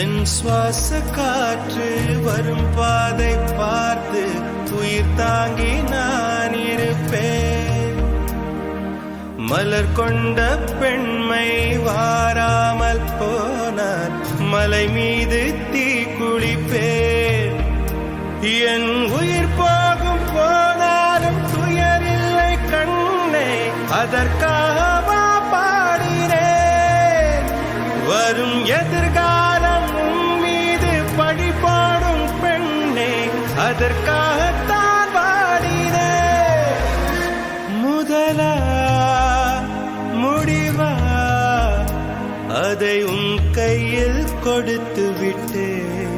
என் சுவாச காற்று வரும் பாதை பார்த்து உயிர் தாங்கி நான் இருப்பேன். மலர் கொண்ட பெண்மை வாராமல் போனான் மலை மீது தீ குளிப்பேன். என் உயிர் போகும் போனாலும் துயரில்லை கண்ணே அதற்காக பாடினேன் வரும் எதிர்கால அதற்காகத்தான் பாடினேன் முதலா முடிவா அதை உன் கையில் கொடுத்து விட்டேன்